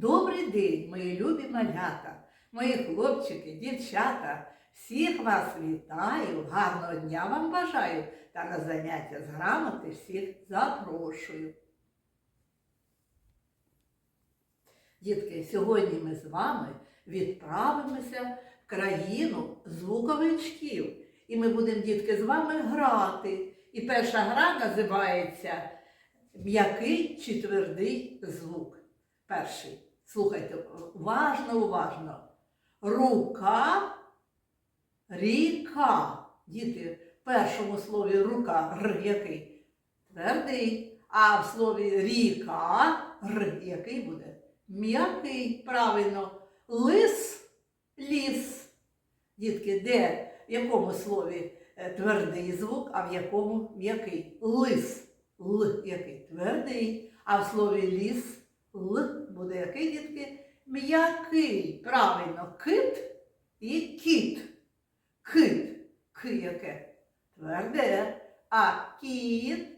Добрий день, мої любі малята, мої хлопчики, дівчата. Всіх вас вітаю, гарного дня вам бажаю та на заняття з грамоти всіх запрошую. Дітки, сьогодні ми з вами відправимося в країну звуковичків. І ми будемо, дітки, з вами грати. І перша гра називається М'який чи твердий звук. Перший. Слухайте, уважно, уважно. Рука, ріка. Діти, в першому слові рука р який? Твердий. А в слові ріка р який буде? М'який. Правильно. Лис ліс. Дітки, де в якому слові е, твердий звук, а в якому м'який? Лис. Л який? Твердий. А в слові ліс Л буде який, дітки? М'який. Правильно, кит і кіт. Кит. К яке? Тверде. А кіт,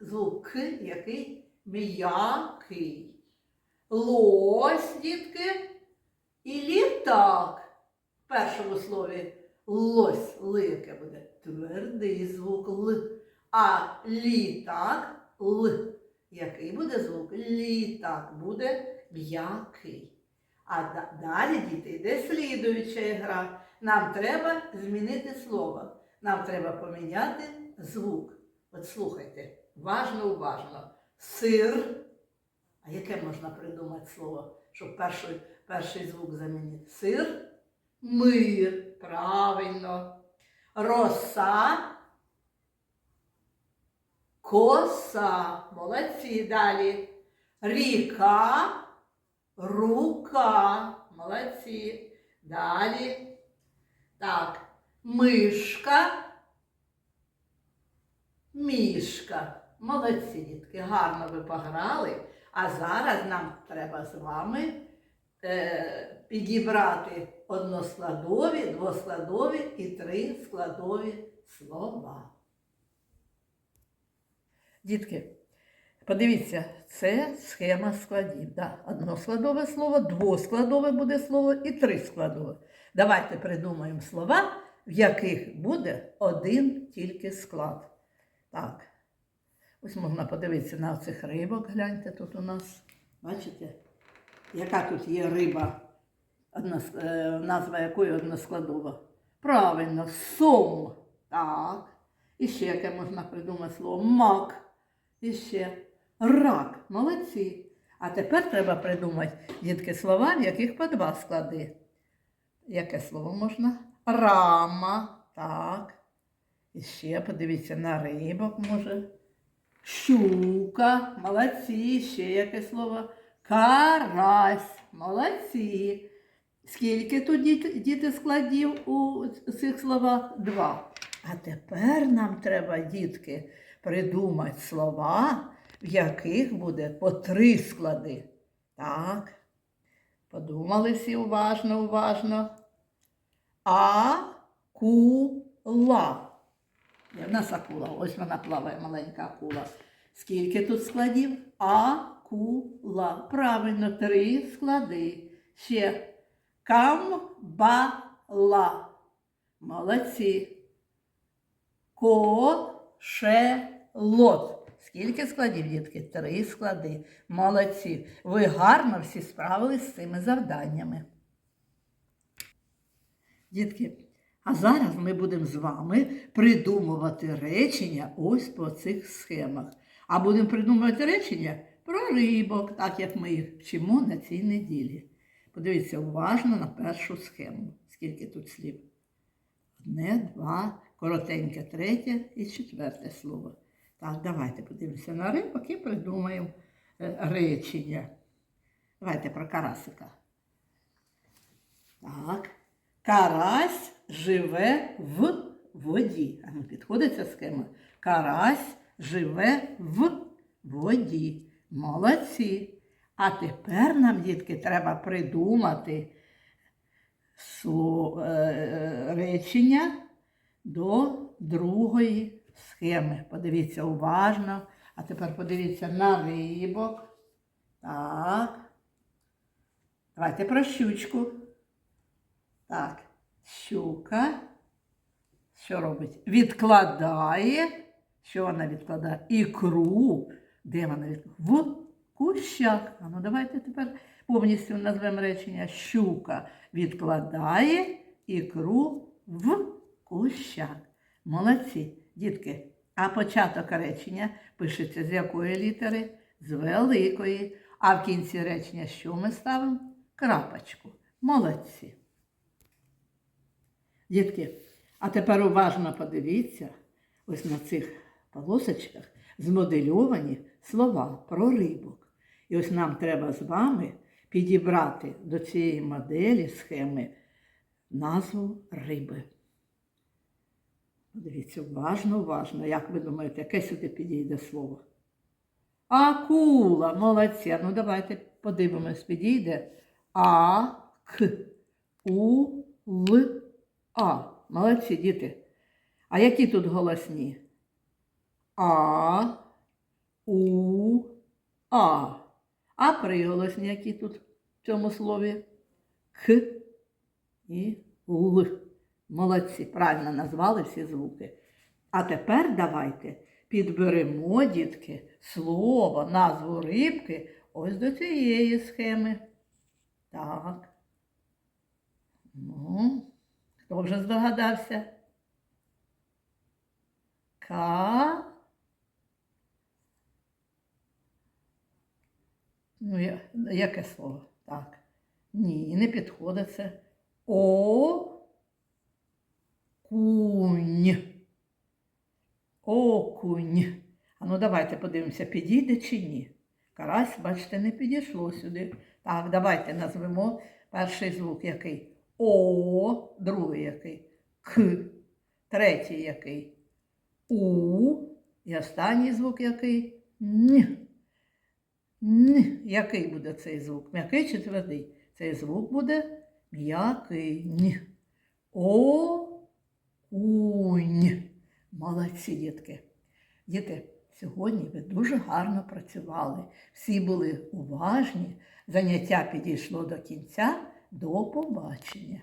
звук К який? М'який. Лось, дітки, і літак. В першому слові лось, Л яке буде? Твердий звук Л. А літак Л. Який буде звук? Літак буде м'який. А далі, діти, йде слідуюча гра. Нам треба змінити слово. Нам треба поміняти звук. От слухайте, уважно, уважно. Сир. А яке можна придумати слово, щоб перший, перший звук замінити? Сир, мир. Правильно. Роса. Коса. Молодці. Далі. Ріка. Рука. Молодці. Далі. Так. Мишка. Мішка. Молодці, дітки. Гарно ви пограли. А зараз нам треба з вами е, підібрати односкладові, двоскладові і трискладові слова. Дітки, подивіться, це схема складів. Да. Односкладове слово, двоскладове буде слово і трискладове. Давайте придумаємо слова, в яких буде один тільки склад. Так. Ось можна подивитися на цих рибок. Гляньте тут у нас. Бачите? Яка тут є риба, е, назва якої односкладова? Правильно, сом. Так. І ще яке можна придумати слово мак. І ще рак. Молодці. А тепер треба придумати, дітки, слова, в яких по два склади. Яке слово можна? Рама. Так. І ще подивіться на рибок може. Щука. Молодці. Ще яке слово? Карась. Молодці. Скільки тут діти, складів у цих словах? Два. А тепер нам треба, дітки, придумати слова, в яких буде по три склади. Так. Подумали всі уважно, уважно. Акула. Є в нас акула. Ось вона плаває, маленька акула. Скільки тут складів? Акула. Правильно, три склади. Ще камбала. Молодці. Кошелот. Скільки складів, дітки? Три склади. Молодці. Ви гарно всі справились з цими завданнями. Дітки, а зараз ми будемо з вами придумувати речення ось по цих схемах. А будемо придумувати речення про рибок, так як ми їх вчимо на цій неділі. Подивіться уважно на першу схему. Скільки тут слів? Одне, два, коротеньке, третє і четверте слово. Так, давайте подивимося на рибок і придумаємо е, речення. Давайте про карасика. Так. Карась живе в воді. А ну, підходить ця схема. Карась живе в воді. Молодці. А тепер нам, дітки, треба придумати е, речення до другої схеми. Подивіться уважно. А тепер подивіться на рибок. Так. Давайте про щучку. Так, щука. Що робить? Відкладає. Що вона відкладає? Ікру. Де вона відкладає? В кущах. А ну давайте тепер повністю назвемо речення. Щука відкладає ікру в кущах. Молодці, дітки. А початок речення пишеться з якої літери? З великої. А в кінці речення що ми ставимо? Крапочку. Молодці. Дітки, а тепер уважно подивіться, ось на цих полосочках змодельовані слова про рибок. І ось нам треба з вами підібрати до цієї моделі схеми назву риби. Дивіться, уважно, уважно. Як ви думаєте, яке сюди підійде слово? Акула, молодці. Ну давайте подивимось, підійде. А, К, У, Л, А. Молодці, діти. А які тут голосні? А, У, А. А приголосні які тут в цьому слові? К і Л. Молодці, правильно назвали всі звуки. А тепер давайте підберемо, дітки, слово, назву рибки ось до цієї схеми. Так. Ну, хто вже здогадався? Ка. Ну, яке слово? Так. Ні, не підходить це. О. Кунь. Окунь. А ну давайте подивимося, підійде чи ні. Карась, бачите, не підійшло сюди. Так, давайте назвемо перший звук який. О, другий який. К. Третій який. У. І останній звук який. Н. Н. Який буде цей звук? М'який чи твердий? Цей звук буде м'який. О. Унь. Молодці, дітки. Діти, сьогодні ви дуже гарно працювали. Всі були уважні. Заняття підійшло до кінця. До побачення.